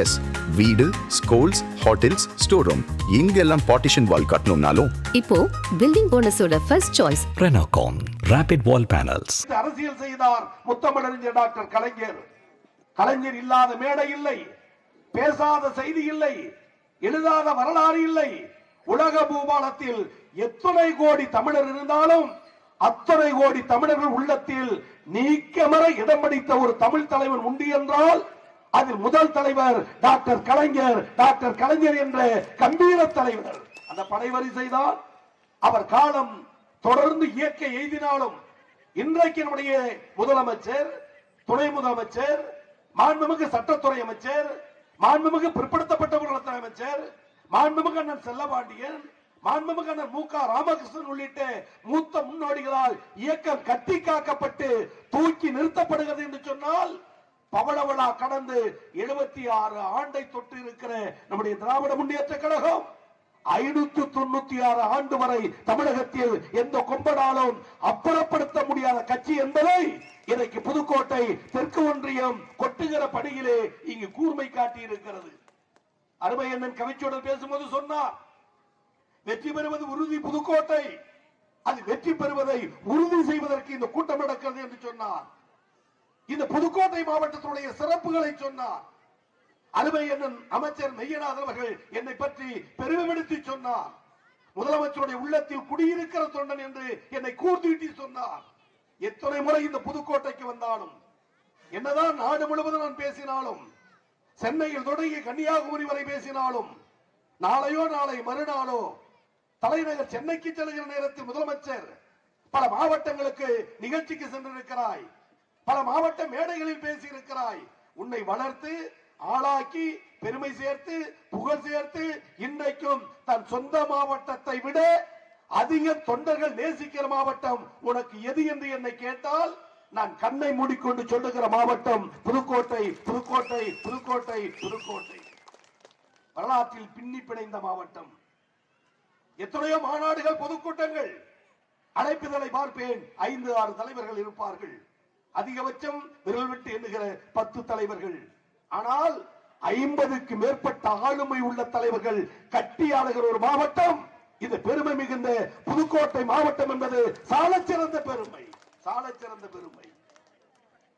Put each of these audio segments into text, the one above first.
S வீடு schools hotels store room இங்கெல்லாம் partition wall கட்டணும்னாலும். இப்போ building போனஸோட first choice Renocon Rapid Wall Panels. அரசியல் செய்தார் முத்தமிழறிஞர் டாக்டர் கலைஞர். கலைஞர் இல்லாத மேடை இல்லை. பேசாத செய்தி இல்லை. எழுதாத வரலாறு இல்லை. உலக பூபாலத்தில் எத்தனை கோடி தமிழர் இருந்தாலும் அத்தனை கோடி தமிழர்கள் உள்ளத்தில் நீக்கமர இடம் பிடித்த ஒரு தமிழ் தலைவன் உண்டு என்றால் அதில் முதல் தலைவர் டாக்டர் கலைஞர் டாக்டர் கலைஞர் என்ற கம்பீர தலைவர். அந்த படைவரிசை தான் அவர் காலம் தொடர்ந்து இயற்கை எய்தினாலும் இன்றைக்கு நம்முடைய முதலமைச்சர் துணை முதலமைச்சர் மாண்புமிகு சட்டத்துறை அமைச்சர் மாண்புமிகு பிற்படுத்தப்பட்டவர்கள் நலத்துறை அமைச்சர் மாண்புமிகு அண்ணன் செல்லபாண்டியன் மாண்புமிகு அண்ணன் மு க ராமகிருஷ்ணன் உள்ளிட்ட மூத்த முன்னோடிகளால் இயக்கம் கட்டி காக்கப்பட்டு தூக்கி நிறுத்தப்படுகிறது என்று சொன்னால் பவளவளா கடந்து எழுபத்தி ஆறு ஆண்டை தொட்டு இருக்கிற நம்முடைய திராவிட முன்னேற்ற கழகம். ஐநூத்தி தொண்ணூத்தி ஆறு ஆண்டு வரை தமிழகத்தில் எந்த கொம்பனாலும் அப்புறப்படுத்த முடியாத கட்சி என்பதை இன்றைக்கு புதுக்கோட்டை தெற்கு ஒன்றியம் கொட்டுகிற பணியிலே இங்கு கூர்மை காட்டி இருக்கிறது அருமை அண்ணன் கவிச்சோடு பேசும்போது சொன்னார் வெற்றி பெறுவது உறுதி புதுக்கோட்டை அது வெற்றி பெறுவதை உறுதி செய்வதற்கு இந்த கூட்டம் நடக்கிறது என்று சொன்னார். இந்த புதுக்கோட்டை மாவட்டத்தினுடைய சிறப்புகளை சொன்னார். அருமை என்னும் அமைச்சர் மெய்யநாதன் அவர்கள் என்னை பற்றி பெருமைப்படுத்தி சொன்னார். முதலமைச்சருடைய உள்ளத்தில் குடியிருக்கிற தொண்டன் என்று என்னை கூர்த்தீட்டி சொன்னார். எத்தனை முறை இந்த புதுக்கோட்டைக்கு வந்தாலும் என்னதான் நாடு முழுவதும் நான் பேசினாலும் சென்னையில் தொடங்கி கன்னியாகுமரி வரை பேசினாலும் நாளையோ நாளை மறுநாளோ தலைநகர் சென்னைக்கு செல்கிற நேரத்தில் முதலமைச்சர் பல மாவட்டங்களுக்கு நிகழ்ச்சிக்கு சென்றிருக்கிறாய். பல மாவட்ட மேடைகளில் பேசியிருக்கிறாய். உன்னை வளர்த்து ஆளாக்கி பெருமை சேர்த்து புகழ் சேர்த்து இன்றைக்கும் தன் சொந்த மாவட்டத்தை விட அதிக தொண்டர்கள் நேசிக்கிற மாவட்டம் உனக்கு எது என்று என்னை கேட்டால் நான் கண்ணை மூடிக்கொண்டு சொல்லுகிற மாவட்டம் புதுக்கோட்டை புதுக்கோட்டை புதுக்கோட்டை புதுக்கோட்டை. வரலாற்றில் பின்னி பிணைந்த மாவட்டம். எத்தனையோ மாநாடுகள் பொதுக்கூட்டங்கள். அழைப்புதலை பார்ப்பேன். ஐந்து ஆறு தலைவர்கள் இருப்பார்கள். அதிகபட்சம் விரல் விட்டு எண்ணுகிற பத்து தலைவர்கள். ஆனால் ஐம்பதுக்கு மேற்பட்ட ஆளுமை உள்ள தலைவர்கள் கட்டியாளுகிற ஒரு மாவட்டம். இது பெருமை மிகுந்த புதுக்கோட்டை மாவட்டம் என்பது சாலச்சிறந்த பெருமை சாலச்சிறந்த பெருமை.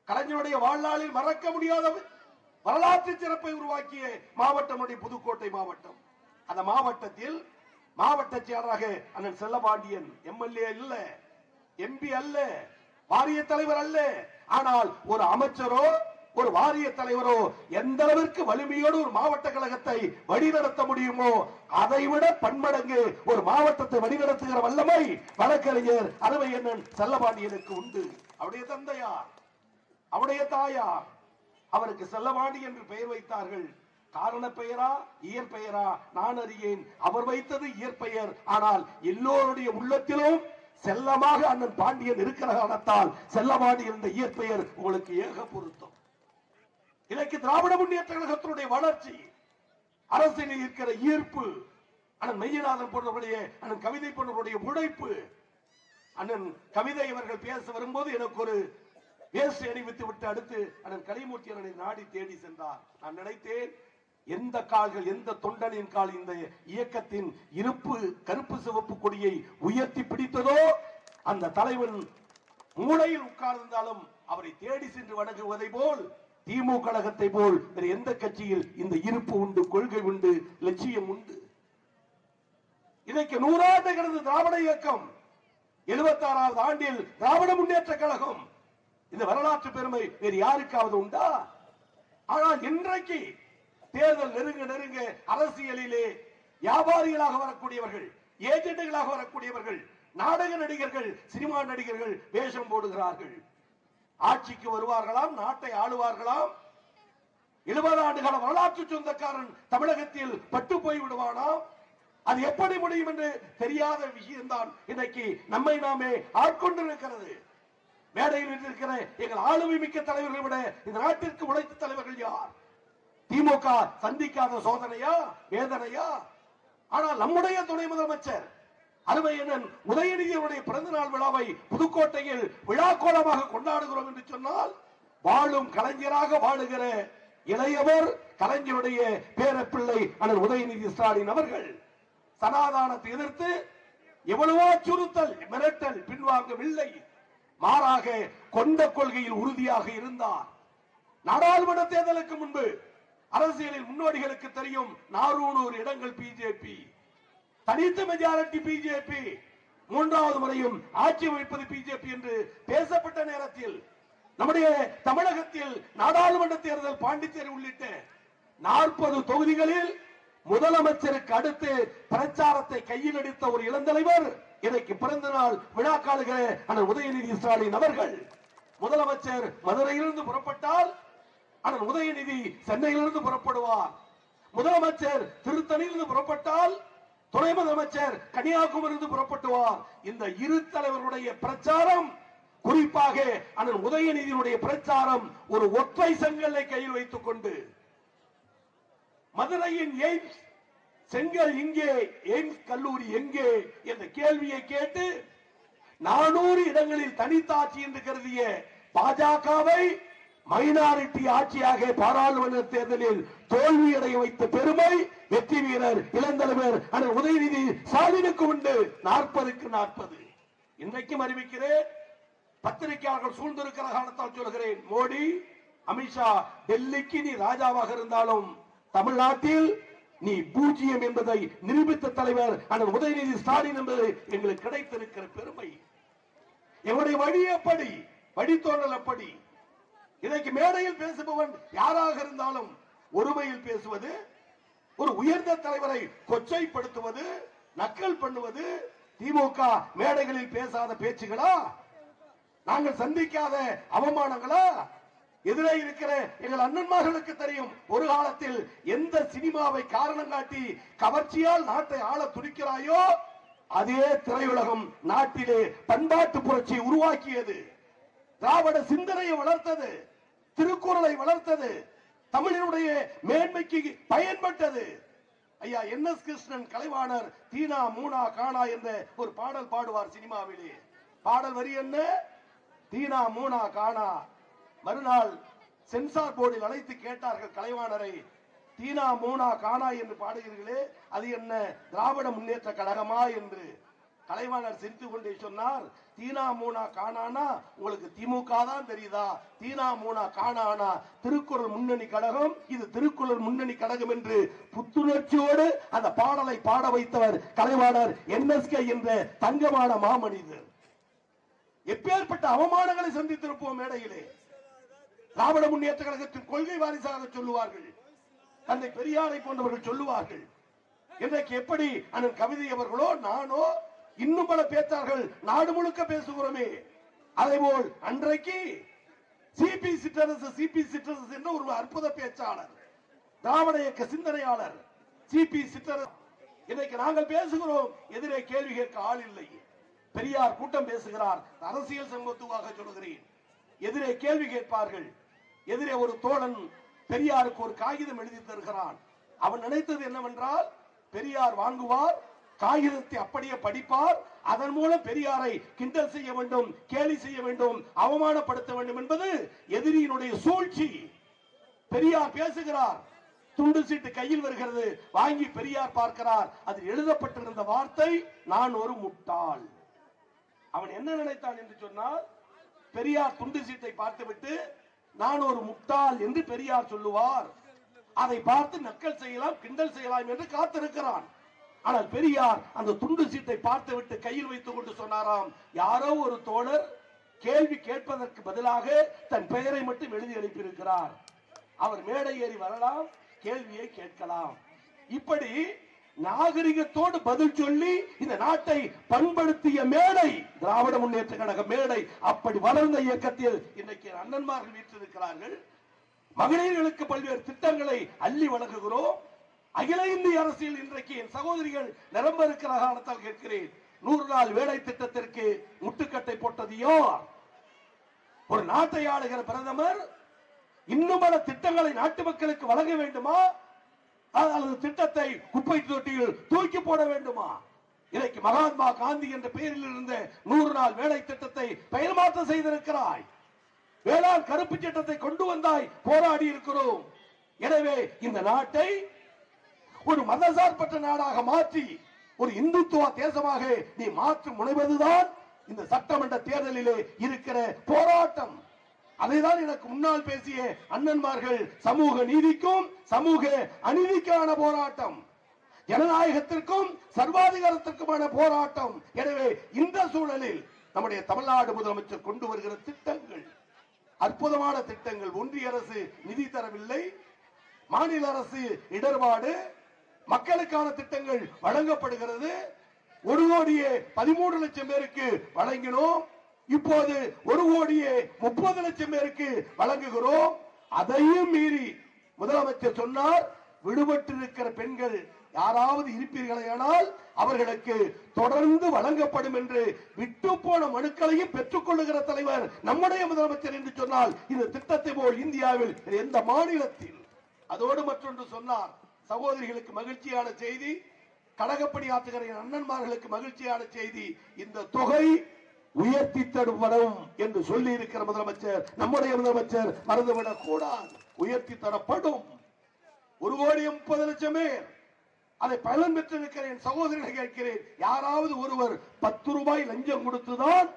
கலைஞருடைய வாழ்நாளில் மறக்க முடியாத வரலாற்று சிறப்பை உருவாக்கிய மாவட்டம் புதுக்கோட்டை மாவட்டம். அந்த மாவட்டத்தில் மாவட்ட செயலராக அண்ணன் செல்லபாண்டியன் எம்எல்ஏ இல்ல எம்பி அல்ல வாரிய தலைவர் அல்ல. ஆனால் ஒரு அமைச்சரோ ஒரு வாரிய தலைவரோ எந்த அளவிற்கு வலிமையோடு ஒரு மாவட்ட கழகத்தை வழிநடத்த முடியுமோ அதை விட பன்மடங்கு ஒரு மாவட்டத்தை வழிநடத்துகிற வல்லமை வழக்கறிஞர் அருமை அண்ணன் செல்லபாண்டியனுக்கு உண்டு. அவருடைய தந்தையார் அவருடைய தாயார் அவருக்கு செல்லபாண்டி என்று பெயர் வைத்தார்கள். காரண பெயரா இயற்பெயரா நான் அறியேன். அவர் வைத்தது இயற்பெயர். ஆனால் எல்லோருடைய உள்ளத்திலும் செல்லமாக அண்ணன் பாண்டியன் இருக்கிற காரணத்தால் செல்லமாடி என்ற இயற்பெயர் உங்களுக்கு ஏக பொருத்தம். இதற்கு திராவிட முன்னேற்ற கழகத்தினுடைய வளர்ச்சி அரசியலில் இருக்கிற ஈர்ப்பு அண்ணன் மெய்யநாதன் போன்றவருடைய அண்ணன் கவிதை போன்றவருடைய உழைப்பு. அண்ணன் கவிதை இவர்கள் பேச வரும்போது எனக்கு ஒரு வேஷ்டி அணிவித்து விட்டு அடுத்து அண்ணன் கலைமூர்த்தி அண்ணனை நாடி தேடி சென்றார். நான் நினைத்தேன் எந்த கால்கள் எந்த தொண்டனின் கால் இந்த இயக்கத்தின் இருப்பு கருப்பு சிவப்பு கொடியை உயர்த்தி பிடித்ததோ அந்த தலைவன் மூளையில் உட்கார்ந்தாலும் அவரை தேடி சென்று வணங்குவதை போல் திமுக கழகத்தை போல் வேறு எந்த கட்சியில் இந்த இருப்பு உண்டு கொள்கை உண்டு லட்சியம் உண்டு? இதைக்கு நூறாண்டு கடந்த திராவிட இயக்கம் எழுபத்தி ஆறாவது ஆண்டில் திராவிட முன்னேற்ற கழகம். இந்த வரலாற்று பெருமை வேறு யாருக்காவது உண்டா? ஆனால் இன்றைக்கு தேர்தல் நெருங்க நெருங்க அரசியலிலே வியாபாரிகளாக வரக்கூடியவர்கள் ஏஜென்ட்டுகளாக வரக்கூடியவர்கள் நாடக நடிகர்கள் சினிமா நடிகர்கள் வேஷம் போடுகிறார்கள். ஆட்சிக்கு வருவார்களாம் நாட்டை ஆளுவார்களாம். எழுபது ஆண்டுகால வரலாற்று சொந்தக்காரன் தமிழகத்தில் பட்டு போய் விடுவானாம். அது எப்படி முடியும் என்று தெரியாத விஷயம்தான் இன்னைக்கு நம்மை நாமே ஆட்கொண்டிருக்கிறது. மேடையில் இருக்கிற எங்கள் ஆளுமை மிக்க தலைவர்களை விட இந்த நாட்டிற்கு உழைத்த தலைவர்கள் யார்? திமுக சந்திக்காத சோதனையா வேதனையா? ஆனால் நம்முடைய துணை முதலமைச்சர் அருமையனன் உதயநிதியுடைய பிறந்த நாள் விழாவை புதுக்கோட்டையில் விழா கோலமாக கொண்டாடுகிறோம் என்று சொன்னால் வாழும் கலைஞராக வாழுகிற இளையவர் கலைஞருடைய பேரப்பிள்ளை அண்ணன் உதயநிதி ஸ்டாலின் அவர்கள் சனாதானத்தை எதிர்த்து எவ்வளவோ அச்சுறுத்தல் மிரட்டல் பின்வாங்கவில்லை. மாறாக கொண்ட கொள்கையில் உறுதியாக இருந்தார். நாடாளுமன்ற தேர்தலுக்கு முன்பு அரசியலில் முன்னோடிகளுக்கு தெரியும் நானூறு இடங்கள் பிஜேபி. தனித்த மெஜாரிட்டி பிஜேபி. மூன்றாவது முறையும் ஆட்சி அமைப்பது பிஜேபி என்று பேசப்பட்ட நேரத்தில் நம்முடைய தமிழகத்தில் நாடாளுமன்ற தேர்தல் பாண்டிச்சேரி உள்ளிட்ட நாற்பது தொகுதிகளில் முதலமைச்சருக்கு அடுத்து பிரச்சாரத்தை கையில் எடுத்த ஒரு இளந்தலைவர் இன்றைக்கு பிறந்த நாள் விழா காலுகிற உதயநிதி ஸ்டாலின் அவர்கள். முதலமைச்சர் மதுரையிலிருந்து புறப்பட்டால் அண்ணன் உதயநிதி சென்னையிலிருந்து புறப்படுவார். முதலமைச்சர் திருத்தணியிலிருந்து புறப்பட்டால் துணை முதலமைச்சர் கன்னியாகுமரியிலிருந்து புறப்பட்டுவார். இந்த இரு தலைவர்களுடைய பிரச்சாரம் குறிப்பாக அண்ணன் உதயநிதியினுடைய பிரச்சாரம் ஒரு ஒற்றை செங்கல்லை கையில் வைத்துக் கொண்டு. மதுரையின் எய்ம்ஸ் செங்கல் இங்கே எய்ம்ஸ் கல்லூரி எங்கே என்ற கேள்வியை கேட்டு நானூறு இடங்களில் தனித்தாட்சி என்று கருதிய பாஜகவை மைனாரிட்டி ஆட்சியாக பாராளுமன்ற தேர்தலில் தோல்வியடைய வைத்த பெருமை வெற்றி வீரர் இளந்தலைவர் அண்ணன் உதயநிதி ஸ்டாலினுக்கு உண்டு. நாற்பதுக்கு நாற்பது. இன்றைக்கும் அறிவிக்கிறேன் பத்திரிகையாளர்கள் சூழ்ந்திருக்கிற காரணத்தால் சொல்கிறேன் மோடி அமித்ஷா டெல்லிக்கு நீ ராஜாவாக இருந்தாலும் தமிழ்நாட்டில் நீ பூஜ்ஜியம் என்பதை நிரூபித்த தலைவர் அண்ணன் உதயநிதி ஸ்டாலின் என்பது எங்களுக்கு கிடைத்திருக்கிற பெருமை. எங்களுடைய வழி எப்படி வழித்தோன்றல் எப்படி இன்றைக்கு மேடையில் பேசுபவன் யாராக இருந்தாலும் ஒருமையில் பேசுவது ஒரு உயர்ந்த தலைவரை கொச்சைப்படுத்துவது நக்கல் பண்ணுவது திமுக மேடைகளில் பேசாத பேச்சுகளா? நாங்கள் சந்திக்காத அவமானங்களா? எதிரே இருக்கிற எங்கள் அண்ணன்மார்களுக்கு தெரியும் ஒரு காலத்தில் எந்த சினிமாவை காரணம் காட்டி கவர்ச்சியால் நாட்டை ஆள துடிக்கிறாயோ அதே திரையுலகம் நாட்டிலே பண்பாட்டு புரட்சியை உருவாக்கியது திராவிட சிந்தனையை வளர்த்தது. திருக்குறளை வளர்த்தது. தமிழினுடைய மேன்மைக்கு பயன்பட்டது. ஐயா என் எஸ் கிருஷ்ணன் கலைவாணர் தீனா மூனா காணா என்ற ஒரு பாடல் பாடுவார் சினிமாவிலே. பாடல் வரி என்ன? தீனா மூனா காணா மறுநாள் சென்சார் போர்டில் அழைத்து கேட்டார்கள் கலைவாணரை. தீனா மூனா காணா என்று பாடுகிறீர்களே அது என்ன? திராவிட முன்னேற்ற கழகமா என்று. கலைவாணர் சிரித்து கொண்டே சொன்னார் தீனா மூனா காணானா உங்களுக்கு திமுக தான் தெரியுதா? தீனா மூனா காணானா திருக்குறள் முன்னணி கழகம் இது திருக்குறள் முன்னணி கழகம் என்று புத்துணர்ச்சியோடு அந்த பாடலை பாட வைத்தவர் கலைவாணர் என்எஸ்கே என்ற தங்கமான மாமனிதர். எப்பேற்பட்ட அவமானங்களை சந்தித்திருப்போம் மேடையிலே. திராவிட முன்னேற்ற கழகத்தின் கொள்கை வாரிசாக சொல்லுவார்கள். தந்தை பெரியாரை போன்றவர்கள் சொல்லுவார்கள். இன்றைக்கு எப்படி அண்ணன் கவிதை அவர்களோ நானோ இன்னும் பல பேச்சார்கள் நாடு முழுக்க பேசுகிறோமே. அதே போல் அன்றைக்கு சிபி சிற்றரசு சிபி சிற்றரசு என்ற ஒரு அற்புத பேச்சாளர் திராவிட இயக்க சிந்தனையாளர் சிபி சிற்றரசு இன்னைக்கு நாங்கள் பேசுகிறோம் எதிரே கேள்வி கேட்க ஆள் இல்லை. பெரியார் கூட்டம் பேசுகிறார் அரசியல் சமத்துவாக சொல்கிறேன் எதிரே கேள்வி கேட்பார்கள் எதிரே ஒரு தோழன் பெரியாருக்கு ஒரு காகிதம் எழுதி தருகிறான். அவன் நினைத்தது என்னவென்றால் பெரியார் வாங்குவார் காகிதத்தை அப்படியே படிப்பார். அதன் மூலம் பெரியாரை கிண்டல் செய்ய வேண்டும் கேலி செய்ய வேண்டும் அவமானப்படுத்த வேண்டும் என்பது எதிரியினுடைய சூழ்ச்சி. பெரியார் பேசுகிறார். துண்டு சீட்டு கையில் வருகிறது. வாங்கி பெரியார் பார்க்கிறார். அதில் எழுதப்பட்டிருந்த வார்த்தை நான் ஒரு முட்டாள். அவன் என்ன நினைத்தான் என்று சொன்னால் பெரியார் துண்டு சீட்டை பார்த்துவிட்டு நான் ஒரு முட்டாள் என்று பெரியார் சொல்லுவார். அதை பார்த்து நக்கல் செய்யலாம் கிண்டல் செய்யலாம் என்று காத்திருக்கிறான். ஆனால் பெரியார் அந்த துண்டு சீட்டை பார்த்து விட்டு கையில் வைத்துக் கொண்டு சொன்னாராம் யாரோ ஒரு தோழர் கேள்வி கேட்பதற்கு பதிலாக தன் பெயரை மட்டும் எழுதி அனுப்பியிருக்கிறார். அவர் மேடை ஏறி வரலாம் கேள்வியை கேட்கலாம். இப்படி நாகரிகத்தோடு பதில் சொல்லி இந்த நாட்டை பண்படுத்திய மேடை திராவிட முன்னேற்ற கழக மேடை அப்படி வளர்ந்த இயக்கத்தில் இன்றைக்கு அண்ணன்மார்கள் வீற்றிருக்கிறார்கள். மகளிர்களுக்கு பல்வேறு திட்டங்களை அள்ளி வழங்குகிறோம். அகில இந்திய அரசியல் இன்றைக்கு என் சகோதரிகள் நிரம்ப இருக்கிற காரணத்தால் கேட்கிறேன். நூறு நாள் வேலை திட்டத்திற்கு முட்டுக்கட்டை போட்டது யார்? ஒரு நாட்டை ஆளுகிற பிரதமர் இன்னும் பல திட்டங்களை நாட்டு மக்களுக்கு வழங்க வேண்டுமா? அல்லது திட்டத்தை குப்பை தொட்டியில் தூக்கி போட வேண்டுமா? இன்றைக்கு மகாத்மா காந்தி என்ற பெயரில் இருந்த நூறு நாள் வேலை திட்டத்தை பெயர் மாற்றம் செய்திருக்கிறாய். வேளாண் கருப்பு சட்டத்தை கொண்டு வந்தாய் போராடி இருக்கிறோம். எனவே இந்த நாட்டை ஒரு மதசார்பற்ற நாடாக மாற்றி ஒரு இந்துத்துவ தேசமாக நீ மாற்ற முனைவதுதான் இந்த சட்டமன்ற தேர்தலிலே இருக்கிற போராட்டம். அதைதான் எனக்கு முன்னால் பேசிய அண்ணன்மார்கள் சமூக நீதிக்கும் சமூக அநீதிக்கான போராட்டம். ஜனநாயகத்திற்கும் சர்வாதிகாரத்திற்குமான போராட்டம். எனவே இந்த சூழலில் நம்முடைய தமிழ்நாடு முதலமைச்சர் கொண்டு வருகிற திட்டங்கள் அற்புதமான திட்டங்கள். ஒன்றிய அரசு நிதி தரவில்லை மாநில அரசு இடர்பாடு மக்களுக்கான திட்டங்கள் வழங்கப்படுகிறது. ஒரு கோடியே பதிமூன்று லட்சம் பேருக்கு வழங்கினோம். இப்போது ஒரு கோடியே முப்பது லட்சம் பேருக்கு வழங்குகிறோம். அதையும் மீறி முதலமைச்சர் சொன்னார் விடுபட்டிருக்கிற பெண்கள் யாராவது இருப்பீர்களேயானால் அவர்களுக்கு தொடர்ந்து வழங்கப்படும் என்று விட்டு போன மனுக்களையும் பெற்றுக் கொள்ளுகிற தலைவர் நம்முடைய முதலமைச்சர் என்று சொன்னால் இந்த திட்டத்தை போல் இந்தியாவில் எந்த மாநிலத்தில்? அதோடு மற்றொன்று சொன்னார் சகோதரிகளுக்கு மகிழ்ச்சியான செய்தி கடகப்படி ஆற்றுகிற அண்ணன்மார்களுக்கு மகிழ்ச்சியான செய்தி இந்த தொகை உயர்த்தி தரப்படும் என்று சொல்லி இருக்கிற முதலமைச்சர் நம்முடைய முதலமைச்சர் மறந்துவிடக் கூடாது. உயர்த்தி தரப்படும். ஒரு கோடி முப்பது லட்சம் பேர். அதை பலன் பெற்றிருக்கிற என் கேட்கிறேன். யாராவது ஒருவர் பத்து ரூபாய் லஞ்சம் கொடுத்துதான்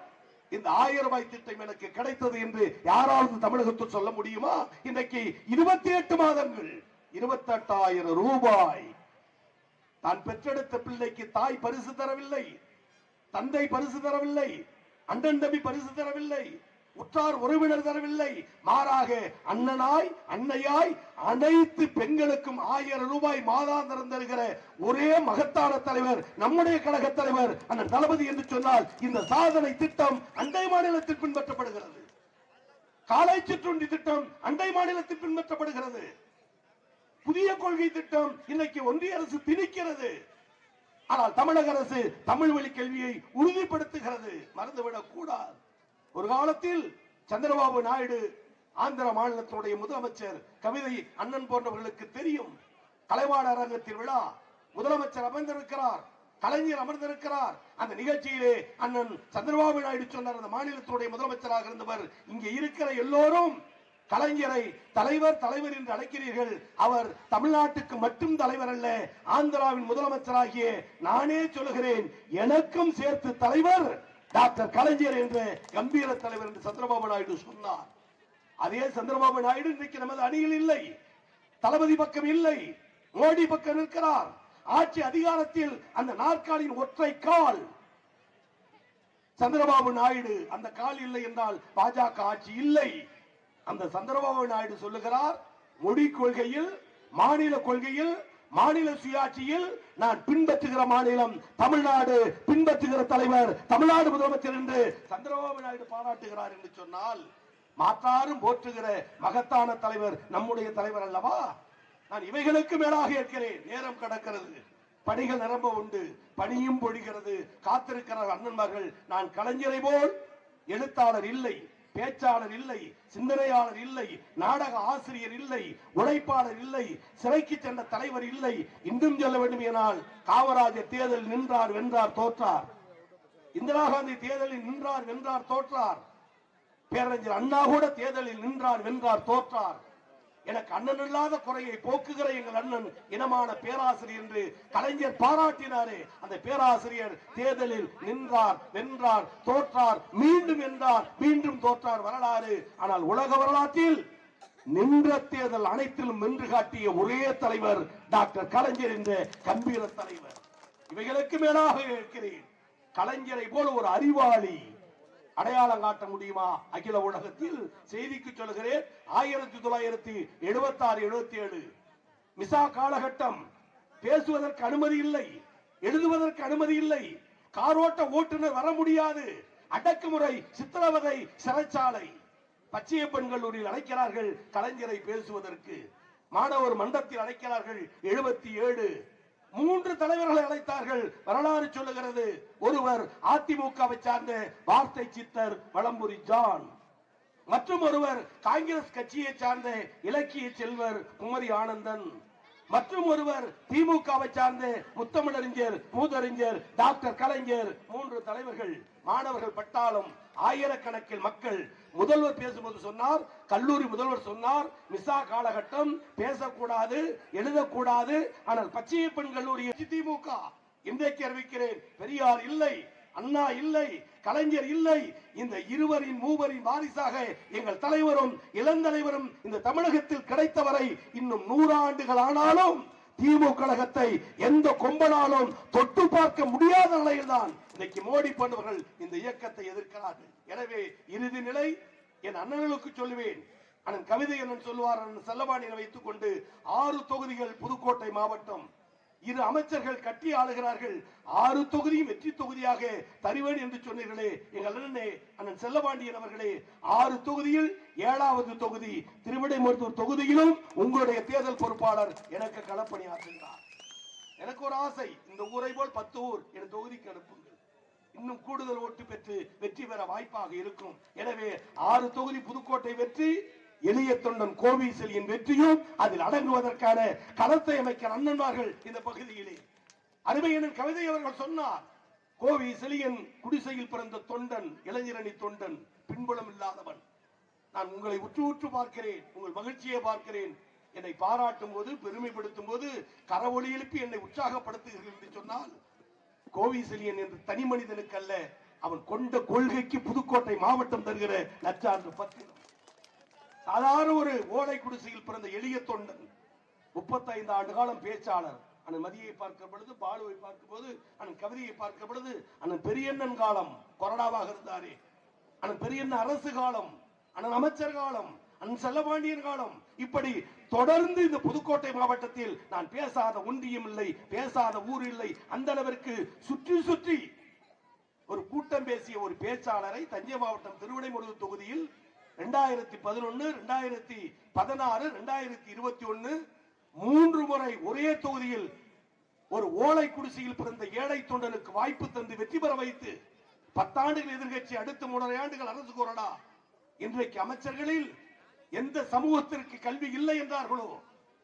இந்த ஆயிரம் ரூபாய் திட்டம் எனக்கு கிடைத்தது என்று யாராவது தமிழகத்தில் சொல்ல முடியுமா? இன்றைக்கு இருபத்தி எட்டு மாதங்கள் இருபத்தி எட்டாயிரம் ரூபாய். தான் பெற்றெடுத்த பிள்ளைக்கு தாய் பரிசு தரவில்லை தந்தை பரிசு தரவில்லை அண்ணன் தம்பி பரிசு தரவில்லை உற்றார் உறவினர் தரவில்லை. மாறாக அண்ணனாய் அன்னையாய் அனைத்து பெண்களுக்கும் ஆயிரம் ரூபாய் மாதாந்திரம் தருகிற ஒரே மகத்தான தலைவர் நம்முடைய கழக தலைவர் அந்த தளபதி என்று சொன்னால் இந்த சாதனை திட்டம் அண்டை மாநிலத்தில் பின்பற்றப்படுகிறது. காலை சிற்றுண்டி திட்டம் அண்டை மாநிலத்தில் பின்பற்றப்படுகிறது. புதிய கொள்கை திட்டம் இன்னைக்கு ஒன்றிய அரசு திணிக்கிறது. ஆனால் தமிழக அரசு தமிழ் வழி கல்வியை உறுதிப்படுத்துகிறது. மறந்துவிடக் கூடாது. ஒரு காலத்தில் சந்திரபாபு நாயுடு ஆந்திர மாநிலத்தினுடைய முதலமைச்சர் கவிதை அண்ணன் போன்றவர்களுக்கு தெரியும். கலைவாண அரங்கத்தில் விழா முதலமைச்சர் அமர்ந்திருக்கிறார் கலைஞர் அமர்ந்திருக்கிறார். அந்த நிகழ்ச்சியிலே அண்ணன் சந்திரபாபு நாயுடு சொன்னார் அந்த மாநிலத்தினுடைய முதலமைச்சராக இருந்தவர் இங்கே இருக்கிற எல்லோரும் கலைஞரை தலைவர் தலைவர் என்று அழைக்கிறீர்கள். அவர் தமிழ்நாட்டுக்கு மட்டும் தலைவர் அல்ல ஆந்திராவின் முதலமைச்சராகிய நானே சொல்லுகிறேன். எனக்கும் சேர்த்து தலைவர் டாக்டர் கலைஞர் என்று கம்பீர தலைவர் என்று சந்திரபாபு நாயுடு சொன்னார். அதே சந்திரபாபு நாயுடு இன்றைக்கு நமது அணியில் இல்லை. தளபதி பக்கம் இல்லை. மோடி பக்கம் இருக்கிறார் ஆட்சி அதிகாரத்தில் அந்த நாற்காலியின் ஒற்றை கால். சந்திரபாபு நாயுடு அந்த கால் இல்லை என்றால் பாஜக ஆட்சி இல்லை. அந்த சந்திரபாபு நாயுடு சொல்லுகிறார் மொழி கொள்கையில் மாநில கொள்கையில் மாநில சுயாட்சியில் நான் பின்பற்றுகிற மாநிலம் தமிழ்நாடு பின்பற்றுகிற தலைவர் தமிழ்நாடு முதலமைச்சர் என்று சந்திரபாபு நாயுடு பாராட்டுகிறார் என்று சொன்னால் மாற்றாரும் போற்றுகிற மகத்தான தலைவர் நம்முடைய தலைவர் அல்லவா? நான் இவைகளுக்கு மேலாக இருக்கிறேன். நேரம் கடக்கிறது. பணிகள் நிரம்ப உண்டு. பணியும் பொழிகிறது. காத்திருக்கிற அண்ணன்மார்கள் நான் கலைஞரை போல் எழுத்தாளர் இல்லை. பேச்சாளர் இல்லை சிந்தனையாளர் இல்லை நாடக ஆசிரியர் இல்லை உழைப்பாளர் இல்லை சிறைக்கு சென்ற தலைவர் இல்லை. இன்றும் சொல்ல வேண்டும் எனால் காமராஜர் தேர்தலில் நின்றார் வென்றார் தோற்றார். இந்திரா காந்தி தேர்தலில் நின்றார் வென்றார் தோற்றார். பேரறிஞர் அண்ணா கூட தேர்தலில் நின்றார் வென்றார் தோற்றார். எனக்கு அண்ணன் இல்லாத குறையை போக்குகிற எங்கள் அண்ணன் இனமான பேராசிரியர் என்று கலைஞர் பாராட்டினாரே. அந்த பேராசிரியர் தேர்தலில் நின்றார் வென்றார் தோற்றார் மீண்டும் என்றார் மீண்டும் தோற்றார் வரலாறு. ஆனால் உலக வரலாற்றில் நின்ற தேர்தல் அனைத்திலும் நின்று காட்டிய ஒரே தலைவர் டாக்டர் கலைஞர் என்ற கம்பீர தலைவர். இவைகளுக்கு மேலாக இருக்கிறேன். கலைஞரை போல ஒரு அறிவாளி அடையாளம் காட்ட முடியுமா? அகில உலகத்தில் செய்திக்கு சொல்கிறேன் ஆயிரத்தி தொள்ளாயிரத்தி எழுபத்தி ஆறு எழுபத்தி ஏழு மிசா காலகட்டம் பேசுவதற்கு அனுமதி இல்லை எழுதுவதற்கு அனுமதி இல்லை. காரோட்ட ஓட்டுநர் வர முடியாது. அடக்குமுறை சித்திரவதை சிறைச்சாலை. பச்சைய கல்லூரியில் அழைக்கிறார்கள் கலைஞரை பேசுவதற்கு. மாணவர் மன்றத்தில் அழைக்கிறார்கள் எழுபத்தி ஏழு. மூன்று தலைவர்களை அழைத்தார்கள். வரலாறு சொல்லுகிறது. ஒருவர் அதிமுகவை சார்ந்த வார்த்தை சித்தர் வளம்புரி ஜான். மற்றும் ஒருவர் காங்கிரஸ் கட்சியை சார்ந்த இலக்கிய செல்வர் குமரி ஆனந்தன். மற்றும் ஒருவர் திமுகவை சார்ந்த முத்தமிழறிஞர் மூதறிஞர் டாக்டர் கலைஞர் மூன்று தலைவர்கள் மாணவர்கள் பட்டாலும் ஆயிரக்கணக்கில் மக்கள் முதல்வர் பேசும்போது சொன்னார் கல்லூரி முதல்வர் சொன்னார் மிசா காலகட்டம் பேசக்கூடாது எழுதக்கூடாது ஆனால் பச்சையப்பன் கல்லூரி திமுக இன்றைக்கு அறிவிக்கிறேன் பெரியார் இல்லை அண்ணா இல்லை கலைஞர் இல்லை. இந்த இருவரின் மூவரின் வாரிசாக எங்கள் தலைவரும் இளந்தலைவரும் இந்த தமிழகத்தில் கிடைத்தவரை இன்னும் நூறாண்டுகள் ஆனாலும் திமுக கழகத்தை எந்த கொம்பனாலும் தொட்டு பார்க்க முடியாத நிலையில்தான் இன்னைக்கு மோடி பண்ணுவர்கள் இந்த இயக்கத்தை எதிர்க்கிறார்கள் எனவே இறுதி நிலை என் அண்ணனுக்கு சொல்லுவேன். அண்ணன் கவிதை அண்ணன் சொல்லுவார் அண்ணன் செல்லவாணியை வைத்துக் கொண்டு ஆறு தொகுதிகள் புதுக்கோட்டை மாவட்டம் இரு அமைச்சர்கள் கட்டி ஆளுகிறார்கள். ஆறு தொகுதியும் வெற்றி தொகுதியாக தருவேன் என்று சொன்னீர்களே. எங்கள் அண்ணனே அண்ணன் செல்லபாண்டியன் அவர்களே ஆறு தொகுதியில் ஏழாவது தொகுதி திருவிடைமருத்தூர் தொகுதியிலும் உங்களுடைய தேர்தல் பொறுப்பாளர் எனக்கு களப்பணியாற்றுகிறார். எனக்கு ஒரு ஆசை இந்த ஊரை போல் பத்து ஊர் என் தொகுதிக்கு அனுப்புங்கள். இன்னும் கூடுதல் ஓட்டு பெற்று வெற்றி பெற வாய்ப்பாக இருக்கும். எனவே ஆறு தொகுதி புதுக்கோட்டை வெற்றி எளிய தொண்டன் கோவிசலியின் வெற்றியும் அதில் அடங்குவதற்கான களத்தை அமைக்க அண்ணன்மார்கள் இந்த பகுதியிலே. அருமையனின் கவிதை அவர்கள் சொன்னார் கோவி செலியன் குடிசையில் பிறந்த தொண்டன் இளைஞரணி தொண்டன் பின்புலம் இல்லாதவன். நான் உங்களை உற்று உற்று பார்க்கிறேன் உங்கள் மகிழ்ச்சியை பார்க்கிறேன். என்னை பாராட்டும் போது பெருமைப்படுத்தும் போது கரவொலி எழுப்பி என்னை உற்சாகப்படுத்துகிறீர்கள் என்று சொன்னால் கோவிசெலியன் என்று தனி மனிதனுக்கு அல்ல அவன் கொண்ட கொள்கைக்கு புதுக்கோட்டை மாவட்டம் தருகிற நச்சான்று பத்திரம். சாதாரண ஒரு ஓலை குடிசையில் பிறந்த எளிய தொண்டன் முப்பத்தைந்து ஆண்டு காலம் பேச்சாளர். அண்ணன் மதியை பார்க்கிற பொழுது பாலுவை பார்க்கும் போது அண்ணன் கவிதையை பார்க்கிற பொழுது அண்ணன் பெரியண்ணன் காலம் கொறடாவாக இருந்தாரே. அண்ணன் பெரியண்ணன் அரசு காலம் அண்ணன் அமைச்சர் காலம் அண்ணன் செல்லபாண்டியன் காலம். இப்படி தொடர்ந்து இந்த புதுக்கோட்டை மாவட்டத்தில் நான் பேசாத ஒன்றியம் இல்லை பேசாத ஊர் இல்லை. அந்த அளவிற்கு சுற்றி சுற்றி ஒரு கூட்டம் பேசிய ஒரு பேச்சாளரை தஞ்சை மாவட்டம் திருவிடைமுருகு தொகுதியில் ரெண்டாயிரத்தி பதினொன்னு ரெண்டாயிரத்தி பதினாறு ரெண்டாயிரத்தி இருபத்தி ஒன்னு மூன்று முறை ஒரே தொகுதியில் ஒரு ஓலை குடிசையில் பிறந்த ஏழை தொண்டனுக்கு வாய்ப்பு தந்து வெற்றி பெற வைத்து பத்தாண்டுகள் எதிர்கட்சி அடுத்த மூணரை ஆண்டுகள் அரசு கோரடா. இன்றைக்கு அமைச்சர்களில் எந்த சமூகத்திற்கு கல்வி இல்லை என்றார்களோ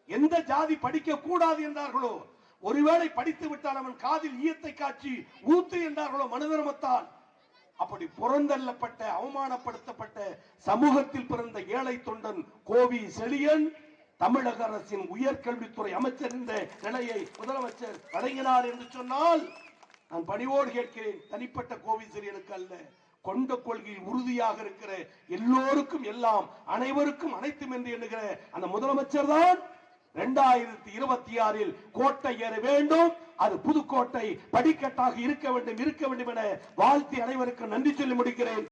எந்த ஜாதி படிக்க கூடாது என்றார்களோ ஒருவேளை படித்து விட்டால் அவன் காதில் ஈயத்தை காட்சி ஊத்து என்றார்களோ மனுதர்மத்தால் அப்படி புறந்தள்ளப்பட்ட அவமானப்படுத்தப்பட்ட சமூகத்தில் பிறந்த ஏழை தொண்டன் கோவி செழியன் தமிழக அரசின் உயர்கல்வித்துறை அமைச்சர் இந்த நிலையை முதலமைச்சர் வழங்கினார் என்று சொன்னால் நான் பணிவோடு கேட்கிறேன். தனிப்பட்ட கோவி செழியனுக்கு அல்ல கொண்ட கொள்கையில் உறுதியாக இருக்கிற எல்லோருக்கும் எல்லாம் அனைவருக்கும் அனைத்தும் என்று எண்ணுகிற அந்த முதலமைச்சர் தான் இரண்டாயிரத்தி இருபத்தி ஆறில் கோட்டை ஏற வேண்டும். அது புதுக்கோட்டை படிக்கட்டாக இருக்க வேண்டும் இருக்க வேண்டும் என வாழ்த்தி அனைவருக்கும் நன்றி சொல்லி முடிக்கிறேன்.